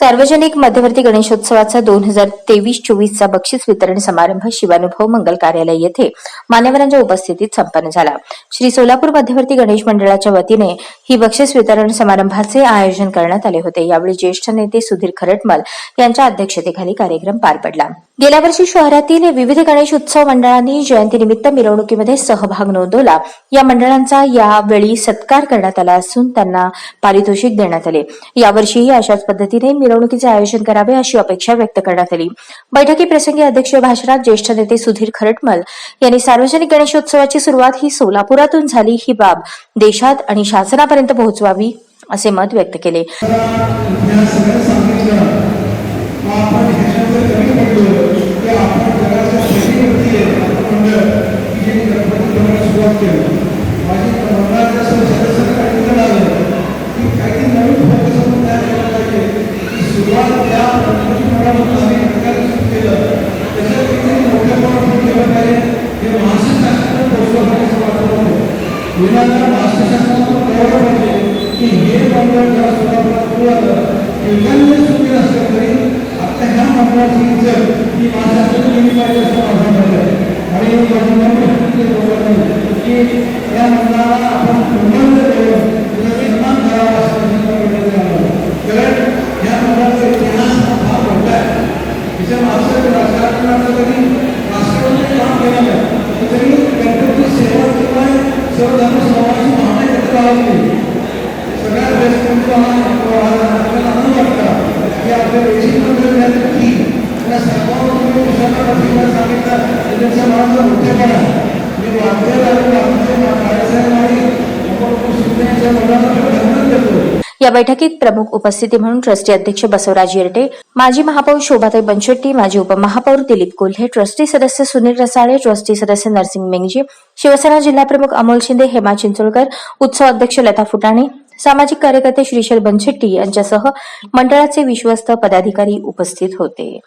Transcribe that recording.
सार्वजनिक मध्यवर्ती गणेशोत्सवाचा दोन हजार तेवीस चोवीसचा बक्षीस वितरण समारंभ शिवानुभव मंगल कार्यालय येथे मान्यवरांच्या उपस्थितीत संपन्न झाला. श्री सोलापूर मध्यवर्ती गणेश मंडळाच्या वतीने ही बक्षीस वितरण समारंभाचे आयोजन करण्यात आले होते. यावेळी ज्येष्ठ नेते सुधीर खरटमल यांच्या अध्यक्षतेखाली कार्यक्रम पार पडला. गेल्या वर्षी शहरातील विविध गणेश उत्सव मंडळांनी जयंतीनिमित्त मिरवणुकीमध्ये सहभाग नोंदवला. या मंडळांचा यावेळी सत्कार करण्यात आला असून त्यांना पारितोषिक देण्यात आले. यावर्षीही अशाच पद्धतीने मिरवणुकीचे आयोजन करावे अशी अपेक्षा व्यक्त करण्यात आली. बैठकीप्रसंगी अध्यक्ष भाषणात ज्येष्ठ नेते सुधीर खरटमल यांनी सार्वजनिक गणेशोत्सवाची सुरुवात ही सोलापुरातून झाली. ही बाब देशात आणि शासनापर्यंत पोहोचवावी असे मत व्यक्त केले. Thank you. विनाकारण पाहिजे की हे मंडळ जेव्हा सोलापुरात सुरू असलं तरी आता ह्या मंडळाची इज्जत ही महाराष्ट्रात गेली पाहिजे असं माझं मत आहे. आणि नाही की या मंडळाला आपण उन्नत देऊन त्याचा सन्मान करावा असं कारण मंडळाचा इतिहास हा फार मोठा आहे. तिच्या राजकारणाचं काम केलं नाही या बैठकीत प्रमुख उपस्थिती म्हणून ट्रस्टी अध्यक्ष बसवराज येरटे माजी महापौर शोभाताई बनशेट्टी माजी उपमहापौर दिलीप कोल्हे ट्रस्टी सदस्य सुनील रसाळे ट्रस्टी सदस्य नरसिंग मेंगजे शिवसेना जिल्हाप्रमुख अमोल शिंदे हेमा चिंचोळकर उत्सव अध्यक्ष लता फुटाणे सामाजिक कार्यकर्ते श्रीशल बनशेट्टी यांच्यासह मंडळाचे विश्वस्त पदाधिकारी उपस्थित होते.